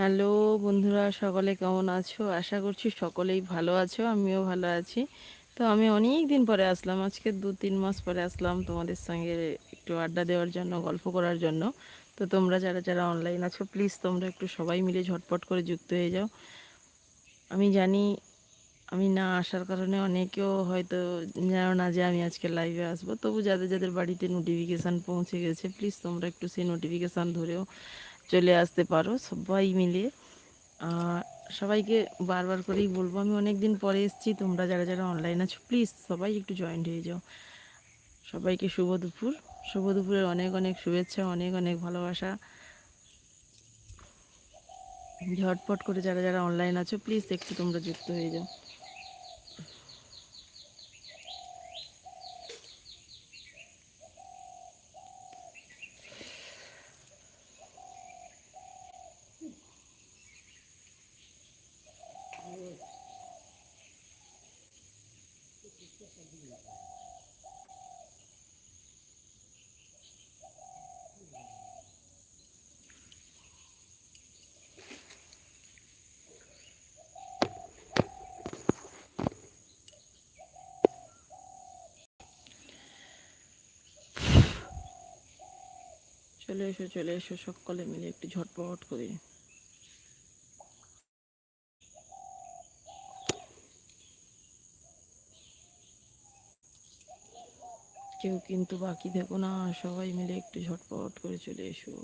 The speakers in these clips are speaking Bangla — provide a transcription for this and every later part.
হ্যালো বন্ধুরা, সকলে কেমন আছো? আশা করছি সকলেই ভালো আছো, আমিও ভালো আছি। তো আমি অনেক দিন পরে আসলাম, আজকে দু তিন মাস পরে আসলাম তোমাদের সঙ্গে একটু আড্ডা দেওয়ার জন্য, গল্প করার জন্য। তো তোমরা যারা যারা অনলাইন আছো প্লিজ তোমরা একটু সবাই মিলে ঝটপট করে যুক্ত হয়ে যাও। আমি জানি আমি না আসার কারণে অনেকেও হয়তো জানো না যে আমি আজকে লাইভে আসব। তবু যাদের যাদের বাড়িতে নোটিফিকেশান পৌঁছে গেছে প্লিজ তোমরা একটু সেই নোটিফিকেশান ধরেও চলে আসতে পারো সবাই মিলে। সবাইকে বারবার করেই বলব, আমি অনেক দিন পরে এসেছি, তোমরা যারা যারা অনলাইন আছো প্লিজ সবাই একটু জয়েন্ট হয়ে যাও। সবাইকে শুভ দুপুর। শুভ দুপুরের অনেক অনেক শুভেচ্ছা, অনেক অনেক ভালোবাসা। ঝটপট করে যারা যারা অনলাইন আছো প্লিজ একটু তোমরা যুক্ত হয়ে যাও। চলে এসো চলে এসো, সকলে মিলে একটু ঝটপট করে। কেউ কিন্তু বাকি দেখো না, সবাই মিলে একটু ঝটপট করে চলে এসো।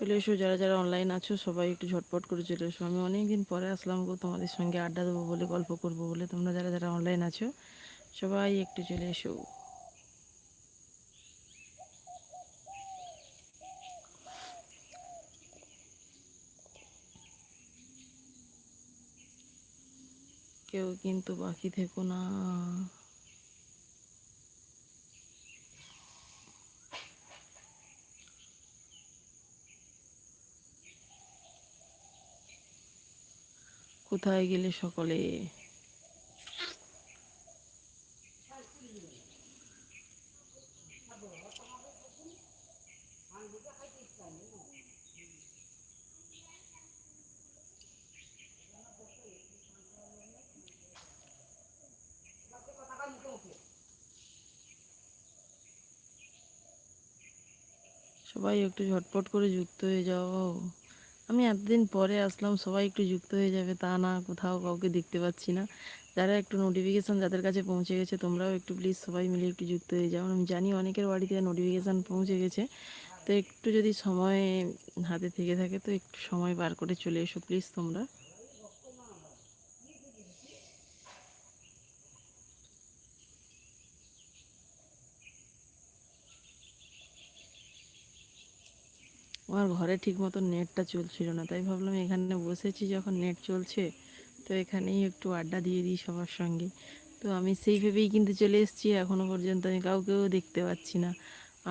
চলে এসো, যারা যারা অনলাইন আছো, সবাই একটু ঝটপট করে চলে এসো। আমি অনেক দিন পরে আসলাম গো, তোমাদের সঙ্গে আড্ডা দেবো বলে, গল্প করব বলে। তোমরা যারা যারা অনলাইন আছো, সবাই একটু চলে এসো। কেউ কিন্তু বাকি থেকো না। কোথায় গেলে সকলে? সবাই একটু ঝটপট করে যুক্ত হয়ে যাও। আমি এতদিন পরে আসলাম, সবাই একটু যুক্ত হয়ে যাবে, তা না, কোথাও কাউকে দেখতে পাচ্ছি না। যারা একটু নোটিফিকেশান যাদের কাছে পৌঁছে গেছে, তোমরাও একটু প্লিজ সবাই মিলে একটু যুক্ত হয়ে যাও। আমি জানি অনেকের বাড়িতে নোটিফিকেশান পৌঁছে গেছে, তো একটু যদি সময় হাতে থেকে থাকে, তো একটু সময় বার করে চলে এসো প্লিজ তোমরা আমার ঘরে ঠিক মতো নেটটা চলছিল না, তাই ভাবলাম এখানে বসেছি যখন নেট চলছে, তো এখানেই একটু আড্ডা দিয়ে দিই সবার সঙ্গে। তো আমি সেই ভেবেই কিন্তু চলে এসেছি এখনও পর্যন্ত আমি কাউকেও দেখতে পাচ্ছি না।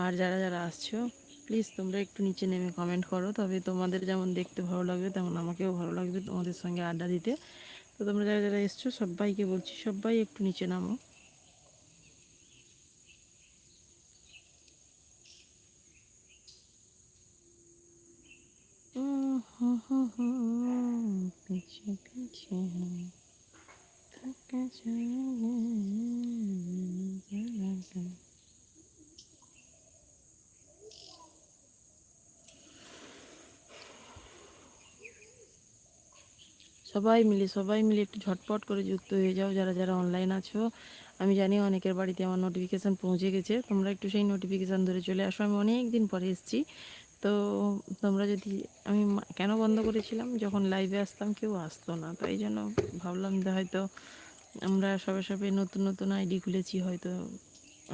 আর যারা যারা আসছো প্লিজ তোমরা একটু নিচে নেমে কমেন্ট করো, তবে তোমাদের যেমন দেখতে ভালো লাগবে, তেমন আমাকেও ভালো লাগবে তোমাদের সঙ্গে আড্ডা দিতে। তো তোমরা যারা যারা এসছো, সবাইকে বলছি, সবাই একটু নিচে নামো। সবাই মিলে সবাই মিলে একটু ঝটপট করে যুক্ত হয়ে যাও, যারা যারা অনলাইন আছো। আমি জানি অনেকের বাড়িতে আমার নোটিফিকেশান পৌঁছে গেছে। তোমরা একটু সেই নোটিফিকেশান ধরে চলে আসো। আমি অনেক দিন পরে এসেছি। তো তোমরা যদি, আমি কেন বন্ধ করেছিলাম? যখন লাইভে আসতাম, কেউ আসতো না। তাই জন্য ভাবলাম যে হয়তো আমরা সবে সবে নতুন নতুন আইডি খুলেছি, হয়তো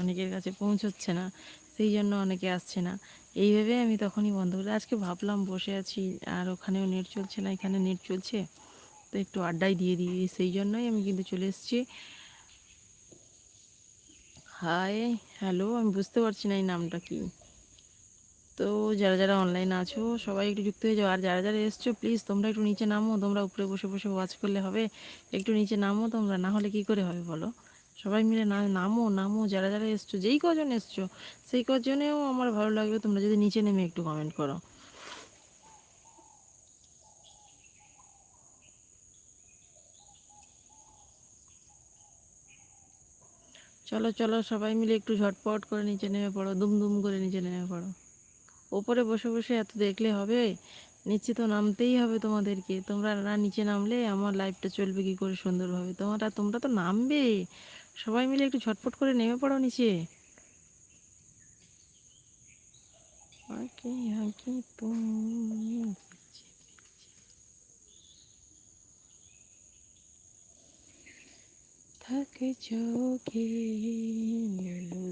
অনেকের কাছে পৌঁছচ্ছে না, সেই জন্য অনেকে আসছে না। এইভাবে আমি তখনই বন্ধ করে, আজকে ভাবলাম বসে আছি আর ওখানেও নেট চলছে না, এখানে নেট চলছে, তো একটু আড্ডাই দিয়ে দিই, সেই জন্যই আমি কিন্তু চলে এসেছি। হাই হ্যালো আমি বুঝতে পারছি না এই নামটা কি। তো যারা যারা অনলাইন আছো, সবাই একটু যুক্ত হয়ে যাও। আর যারা যারা এসছো প্লিজ তোমরা একটু নিচে নামো, তোমরা উপরে বসে বসে ওয়াচ করলে হবে। একটু নিচে নামো তোমরা, না হলে কি করে হবে বলো? সবাই মিলে না, নামো নামো। যারা যারা এসছো, যেই কজন এসছো, সেই কজনেও আমার ভালো লাগবে। তোমরা যদি নিচে নেমে একটু কমেন্ট করো। চলো চলো, সবাই মিলে একটু ঝটপট করে নিচে নেমে পড়ো দুম দুম করে নিচে নেমে পড়ো। ওপরে বসে বসে এত দেখলে হবে? নিচে তো নামতেই হবে তোমাদেরকে। তোমরা না নিচে নামলে আমার লাইফটা চলবে কি করে সুন্দরভাবে? তোমরা তোমরা তো নামবে। সবাই মিলে একটু ঝটপট করে নেমে পড়ো নিচে। থাকে চোখে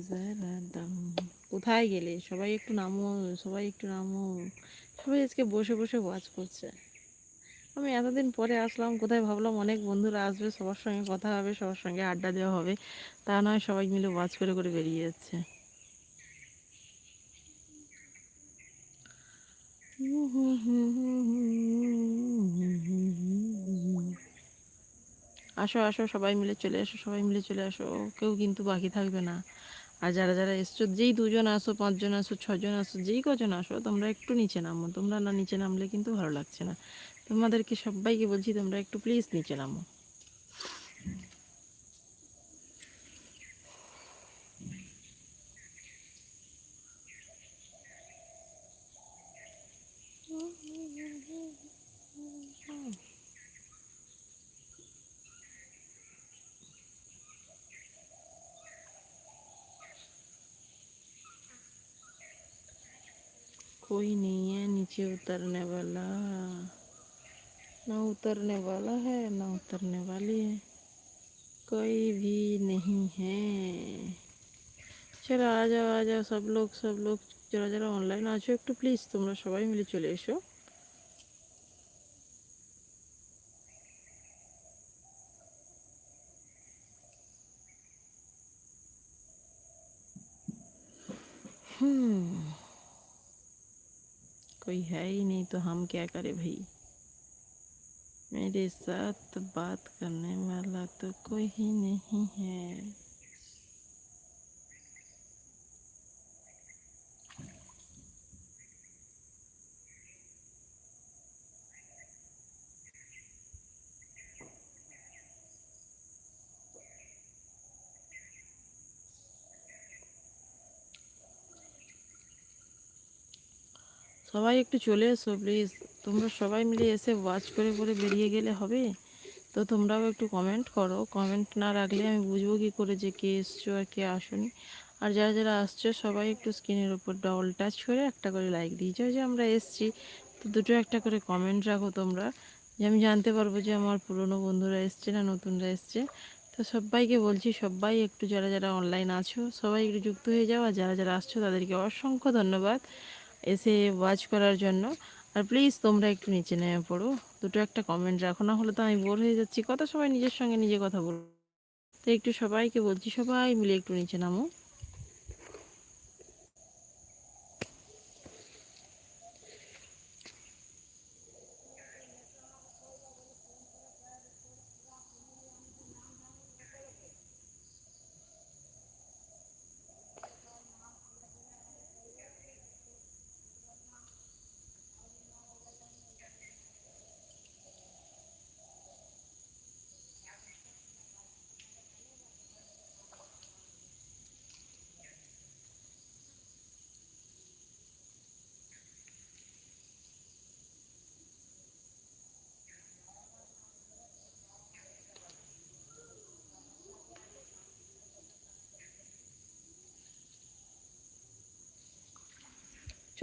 যারা দাম কোথায় গেলে? সবাই একটু নামো সবাই একটু নামো সবাই আজকে বসে বসে ওয়াচ করছে। আমি এতদিন পরে আসলাম, কোথায় ভাবলাম অনেক বন্ধুরা আসবে, সবার সঙ্গে কথা হবে, সবার সঙ্গে আড্ডা দেওয়া হবে। তা নয় সবাই মিলে ওয়াচ করে করে বেরিয়ে যাচ্ছে। আসো আসো, সবাই মিলে চলে আসো সবাই মিলে চলে আসো। কেউ কিন্তু বাকি থাকবে না। আর যারা যারা এসছো, যেই দুজন আসো, পাঁচজন আসো, ছজন আসো, যেই কজন আসো, তোমরা একটু নিচে নামো। তোমরা না নিচে নামলে কিন্তু ভালো লাগছে না। তোমাদেরকে সবাইকে বলছি, তোমরা একটু প্লিজ নিচে নামো। कोई नहीं है नीचे उतरने वाला ना उतरने वाला है ना उतरने वाली है कोई भी नहीं है চলো आ जाओ आ जाओ सब लोग सब लोग যারা যারা অনলাইন আছো একটু প্লিজ তোমরা সবাই মিলে চলে এসো হুম कोई है ही नहीं तो हम क्या करें भाई? मेरे साथ बात करने वाला तो कोई ही नहीं है। সবাই একটু চলে এসো প্লিজ তোমরা সবাই মিলে এসে ওয়াচ করে করে বেরিয়ে গেলে হবে? তো তোমরাও একটু কমেন্ট করো। কমেন্ট না রাখলে আমি বুঝব কী করে যে কে এসছো আর কে আসনি। আর যারা যারা আসছো, সবাই একটু স্ক্রিনের উপর ডবল টাচ করে একটা করে লাইক দিয়ে যাও যে আমরা এসছি, তো দুটো একটা করে কমেন্ট রাখো তোমরা। যে আমি জানতে পারব যে আমার পুরনো বন্ধুরা এসছে না নতুনরা এসছে। তো সবাইকে বলছি, সবাই একটু যারা যারা অনলাইন আছো, সবাই একটু যুক্ত হয়ে যাও। আর যারা যারা আসছো, তাদেরকে অসংখ্য ধন্যবাদ। এসে ওয়াচ করার জন্য। আর প্লিজ তোমরা একটু নিচে নেমে পড়ো। দুটো একটা কমেন্ট রাখো, না হলে তো আমি বোর হয়ে যাচ্ছি। কত সবাই নিজের সঙ্গে নিজে কথা বলো তো একটু সবাইকে বলছি, সবাই মিলে একটু নিচে নামো।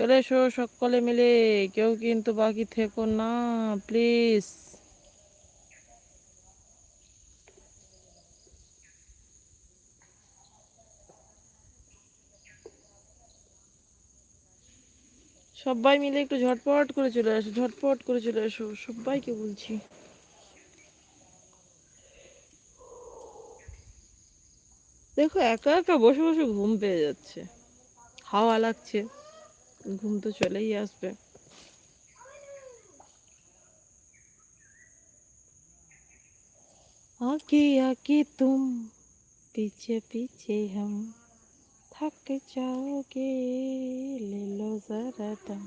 চলে এসো সকলে মিলে। কেউ কিন্তু বাকি থেকো না, প্লিজ। সবাই মিলে একটু ঝটপট করে চলে আসো, ঝটপট করে চলে এসো সবাইকে বলছি। দেখো, একা একা বসে বসে ঘুম পেয়ে যাচ্ছে। হাওয়া লাগছে। ঘুম তো চলেই আসবে आगे आगे तुम पीछे पीछे हम थक जाओगे ले लो जरा दम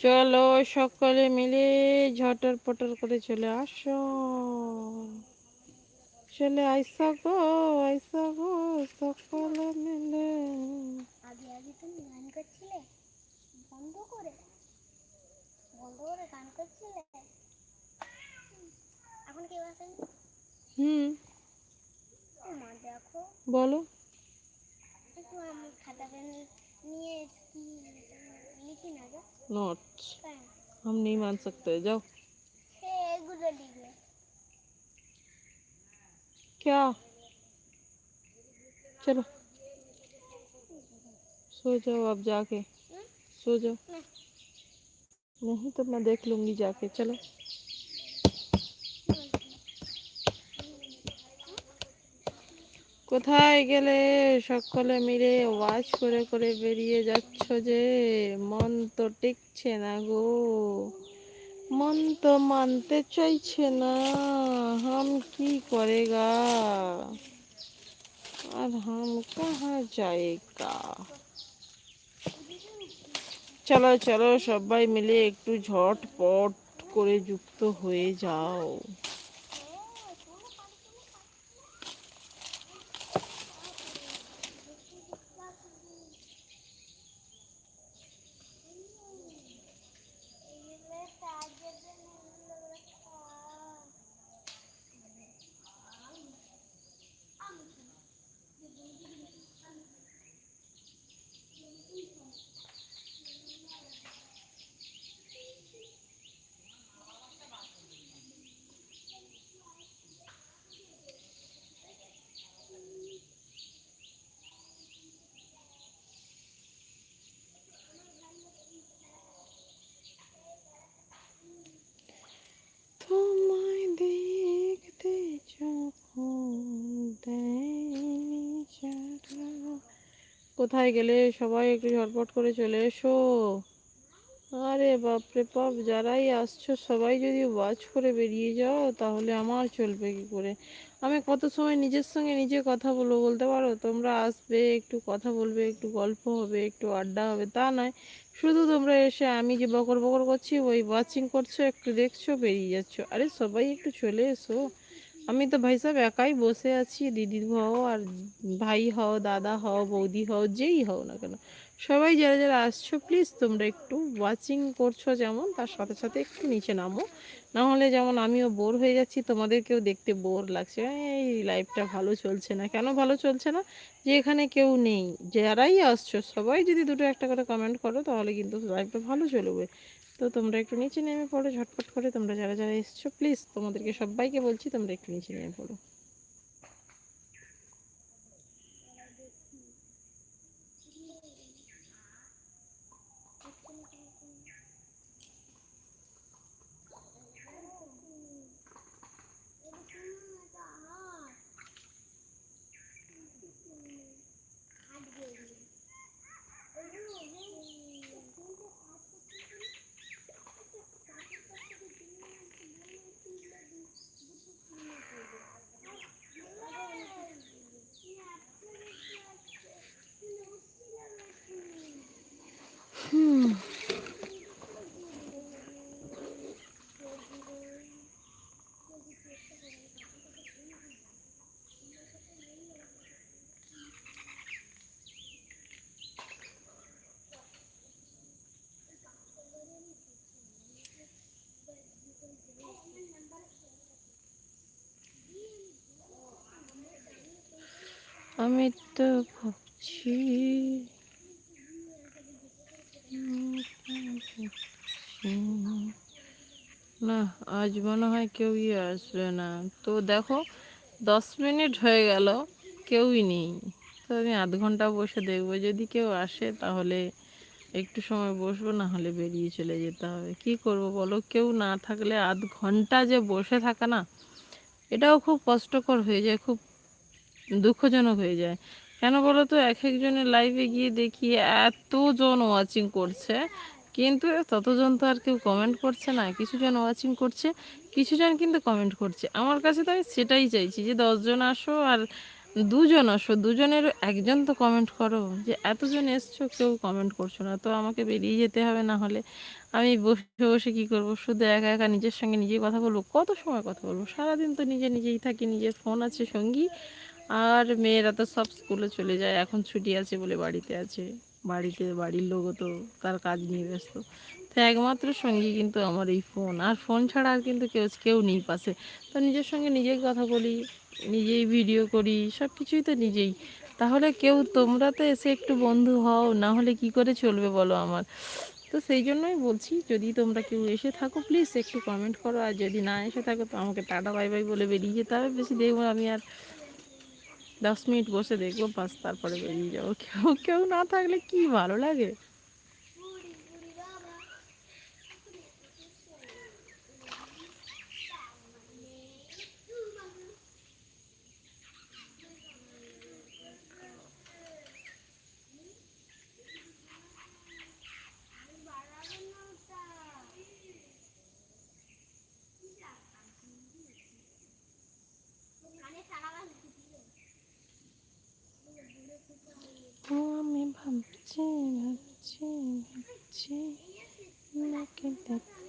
চলো সকলে মিলে ঝটর পটর করে চলে আসো চলে আইসা গো আইসা গো সকলে মিলে আগে আগে তুমি গান করছিলে বন্ধ করে বন্ধ করে গান করছিলে এখন কেউ আসেনি হুম ও মা দেখো বলো একটু আমার খাতা পেন নিয়ে কি লিখি না গো नोट्स তাই हम नहीं मान सकते जाओ সে এগুলো লিখবে क्या चलो सो जाओ अब जाके হুম? सो जाओ না नहीं तो मैं देख लूंगी जाके चलो কোথায় গেলে সকলে মিলে ওয়াজ করে করে বেরিয়ে যাচ্ছ যে মন তো টিকছে না গো মন তো মানতে চাইছে না হাম কি করেগা? আর হাম কাহা যায়গা? চলো চলো, সবাই মিলে একটু ঝটপট করে যুক্ত হয়ে যাও তোমায় দেখতে যখন দেয়নি সারা। কোথায় গেলে সবাই একটু ঝটপট করে চলে এসো? আরে বাপরে বাপ, যারাই আসছো সবাই যদি ওয়াচ করে বেরিয়ে যাও, তাহলে আমার চলবে কি করে? আমি কত সময় নিজের সঙ্গে নিজে কথা বলব বলতে পারো? তোমরা আসবে, একটু কথা বলবে, একটু গল্প হবে, একটু আড্ডা হবে, তা নয়। শুধু তোমরা এসে আমি যে বকর বকর করছি, ওই ওয়াচিং করছ, একটু দেখছ, বেরিয়ে যাচ্ছ। আরে সবাই একটু চলে এসো। আমি তো ভাই সাহেব একাই বসে আছি দিদি হও আর ভাই হও, দাদা হও, বৌদি হও, যেই হও না কেন। সবাই যারা যারা আসছো প্লিজ তোমরা একটু ওয়াচিং করছ যেমন, তার সাথে সাথে একটু নিচে নামো। না হলে যেমন আমিও বোর হয়ে যাচ্ছি, তোমাদেরকেও দেখতে বোর লাগছে। এই লাইফটা ভালো চলছে না। কেন ভালো চলছে না? যে এখানে কেউ নেই। যারাই আসছো, সবাই যদি দুটো একটা করে কমেন্ট করো, তাহলে কিন্তু লাইফটা ভালো চলবে। তো তোমরা একটু নিচে নেমে পড়ো, ঝটপট করে তোমরা যারা যারা এসছো প্লিজ তোমাদেরকে সবাইকে বলছি তোমরা একটু নিচে নেমে পড়ো। আমি তো ভাবছি না আজ মনে হয় কেউই আসবে না। তো দেখো, দশ মিনিট হয়ে গেল, কেউই নেই। তো আমি আধ ঘণ্টা বসে দেখব, যদি কেউ আসে তাহলে একটু সময় বসবো, না হলে বেরিয়ে চলে যেতে হবে। কি করব বলো? কেউ না থাকলে আধ ঘণ্টা যে বসে থাকা না, এটাও খুব কষ্টকর হয়ে যায়, খুব দুঃখজনক হয়ে যায়। কেন বলো তো এক একজনের লাইভে গিয়ে দেখি এতজন ওয়াচিং করছে। কিন্তু ততজন তো আর কেউ কমেন্ট করছে না, কিছুজন ওয়াচিং করছে, কিছুজন কিন্তু কমেন্ট করছে। আমার কাছে তো আমি সেটাই চাইছি যে দশজন আসো আর দুজন আসো, দুজনের একজন তো কমেন্ট করো। যে এতজন এসছো, কেউ কমেন্ট করছ না, তো আমাকে বেরিয়ে যেতে হবে না হলে। আমি বসে বসে কি করব? শুধু একা একা নিজের সঙ্গে নিজে কথা বলব? কত সময় কথা বলব? সারাদিন তো নিজে নিজেই থাকি, নিজের ফোন আছে, সঙ্গী। আর মেয়েরা তো সব স্কুলে চলে যায়, এখন ছুটি আছে বলে বাড়িতে আছে। বাড়িতে, বাড়ির লোকও তো তার কাজ নিয়ে ব্যস্ত। তো একমাত্র সঙ্গী কিন্তু আমার এই ফোন। আর ফোন ছাড়া আর কিন্তু কেউ কেউ নেই পাশে। তো নিজের সঙ্গে নিজেই কথা বলি, নিজেই ভিডিও করি সব কিছুই তো নিজেই। তাহলে কেউ তোমরা তো এসে একটু বন্ধু হও, না হলে কি করে চলবে বলো আমার? তো সেই জন্যই বলছি, যদি তোমরা কেউ এসে থাকো প্লিজ একটু কমেন্ট করো। আর যদি না এসে থাকো, তো আমাকে টাটা বাই বাই বলে বেরিয়ে যেতে হবে। বেশি দেখব আমি আর দশ মিনিট বসে দেখব, বাস তারপরে বেরিয়ে যাব। কেউ কেউ না থাকলে কি ভালো লাগে ও আমি ভাবছি ভাবছি ভাবছি নাকি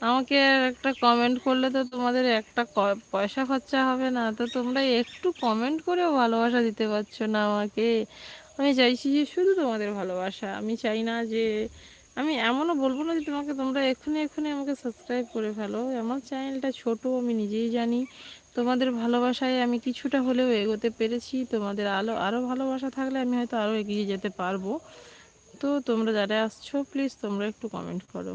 আমাকে একটা কমেন্ট করলে তো তোমাদের একটা পয়সা খরচা হবে না। তো তোমরা একটু কমেন্ট করেও ভালোবাসা দিতে পারছ না আমাকে। আমি চাইছি যে শুধু তোমাদের ভালোবাসা। আমি চাই না যে, আমি এমনও বলব না যে তোমাকে তোমরা এক্ষুনি এক্ষুনি আমাকে সাবস্ক্রাইব করে ফেলো। আমার চ্যানেলটা ছোট, আমি নিজেই জানি। তোমাদের ভালোবাসায় আমি কিছুটা হলেও এগোতে পেরেছি। তোমাদের আলো আরও ভালোবাসা থাকলে আমি হয়তো আরও এগিয়ে যেতে পারব। তো তোমরা যারা আসছো প্লিজ তোমরা একটু কমেন্ট করো।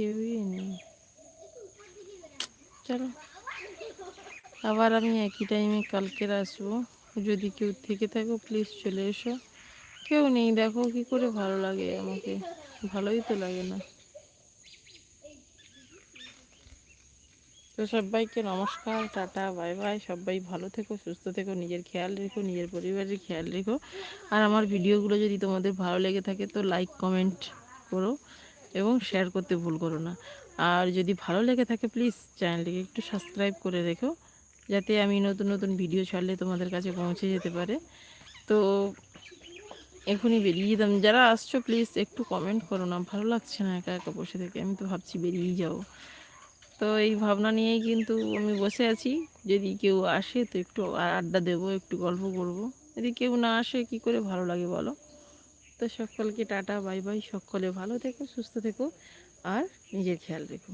কেউই নেই। চলো, আবার আমি একই টাইমে কালকের আসব। যদি কেউ থেকে থাকো প্লিজ চলে এসো। কেউ নেই, দেখো কি করে ভালো লাগে আমাকে। ভালোই তো লাগে না। তো সবাইকে নমস্কার, টাটা, বাই বাই। সবাই ভালো থেকো, সুস্থ থেকো, নিজের খেয়াল রেখো, নিজের পরিবারের খেয়াল রেখো। আর আমার ভিডিওগুলো যদি তোমাদের ভালো লেগে থাকে, তো লাইক কমেন্ট করো। এবং শেয়ার করতে ভুল করো না। আর যদি ভালো লেগে থাকে প্লিজ চ্যানেলটিকে একটু সাবস্ক্রাইব করে রেখো, যাতে আমি নতুন নতুন ভিডিও ছাড়লে তোমাদের কাছে পৌঁছে যেতে পারে। তো এখনই বেরিয়ে যেতাম যারা আসছো প্লিজ একটু কমেন্ট করো না। ভালো লাগছে না একা একা বসে থেকে। আমি তো ভাবছি বেরিয়েই যাব তো এই ভাবনা নিয়েই কিন্তু আমি বসে আছি। যদি কেউ আসে, তো একটু আড্ডা দেবো, একটু গল্প করব। যদি কেউ না আসে, কি করে ভালো লাগে বলো? তো সকলকে টাটা বাই বাই। সকলে ভালো থেকো সুস্থ থেকো আর নিজের খেয়াল রেখো।